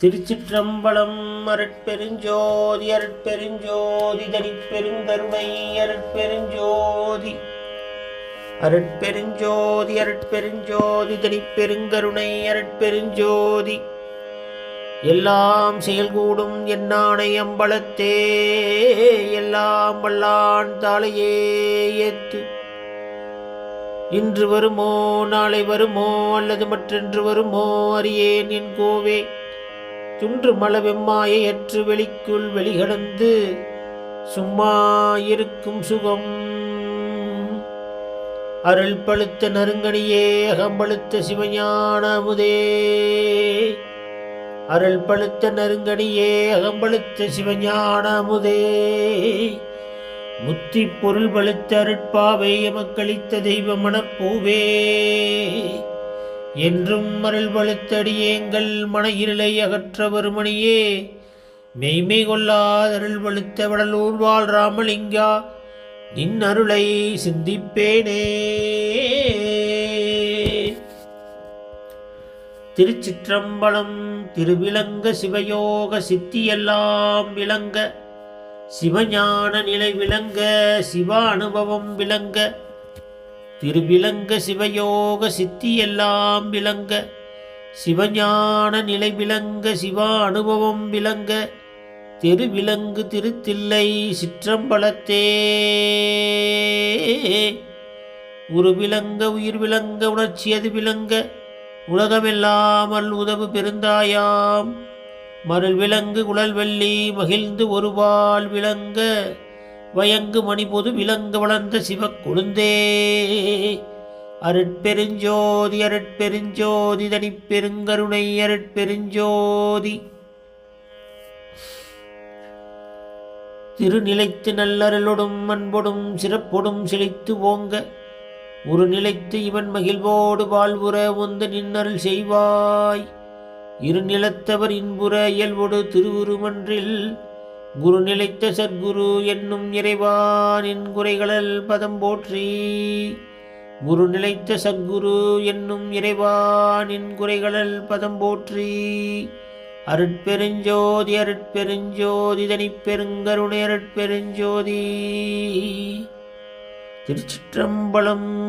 திருச்சிற்றம்பலம் அருட்பெருஞ்சோதி அருட்பெருஞ்சோதி தனிப்பெருங்கருணை அருட்பெருஞ்சோதி. அருட்பெருஞ்சோதி அருட்பெருஞ்சோதி தனிப்பெருங்கருணை அருட்பெருஞ்சோதி. எல்லாம் செயல்கூடும் என்னானை அம்பலத்தே எல்லாம் வல்லான் தாளையே ஏத்து. இன்று வருமோ நாளை வருமோ அல்லது மற்றென்று வருமோ அறியேன் என் கோவே. துன்று மலவெம்மாயற்று வெளிக்குள் வெளிகடந்து சும்மா இருக்கும் சுகம். அருள் பழுத்த நறுங்கணியே அகம்பழுத்த சிவஞான அமுதே. அருள் பழுத்த நறுங்கணியே அகம்பழுத்த சிவஞான அமுதே. முத்தி பொருள் பழுத்த அருட்பாவை எமக்களித்த தெய்வ மனப்பூவே என்றும் மருள் வழுத்தடியேங்கள் மன அகற்ற வருமணியே. மெய்மை கொள்ளாதருள் வழுத்த வடலூர் வாழ் ராமலிங்கா நின் அருளை சிந்திப்பேனே. திருச்சிற்றம்பலம் திருவிலங்க சிவயோக சித்தியெல்லாம் விளங்க சிவஞான நிலை விளங்க சிவ அனுபவம் விளங்க திருவிலங்க சிவயோக சித்தியெல்லாம் விளங்க சிவஞான நிலை விளங்க சிவ அனுபவம் விளங்க திருவிலங்கு திருத்தில்லை சிற்றம்பலத்தே. உரு விளங்க உயிர் விளங்க உணர்ச்சி அது விளங்க உலகமெல்லாமல் உதவு பெருந்தாயாம். மருள் விலங்கு குழல் வெள்ளி மகிழ்ந்து ஒருவாள் விளங்க வயங்கு மணிபொது விலங்கு வளர்ந்த சிவக் கொழுந்தே. அருட்பெருஞ்சோதி அருட்பெருஞ்சோதி தனிப்பெருங்கருணை அருட்பெருஞ்சோதி. திருநிலைத்து நல்லருளொடும் அன்பொடும் சிறப்பொடும் செழித்து ஓங்க. ஒரு நிலைத்து இவன் மகிழ்வோடு வாழ்வுற ஒந்து நின்னருள் செய்வாய். இருநிலத்தவர் இன்புற இயல்பொடு திருவுருமன்றில் குரு நிலைத்த சத்குரு என்னும் இறைவானின் குறைகளல் பதம் போற்றி. குரு நிலைத்த சத்குரு என்னும் இறைவானின் குறைகளல் பதம் போற்றி. அருட்பெருஞ்சோதி அருட்பெருஞ்சோதி தனிப்பெருங்கருணை அருட்பெருஞ்சோதி. திருச்சிற்றம்பலம்.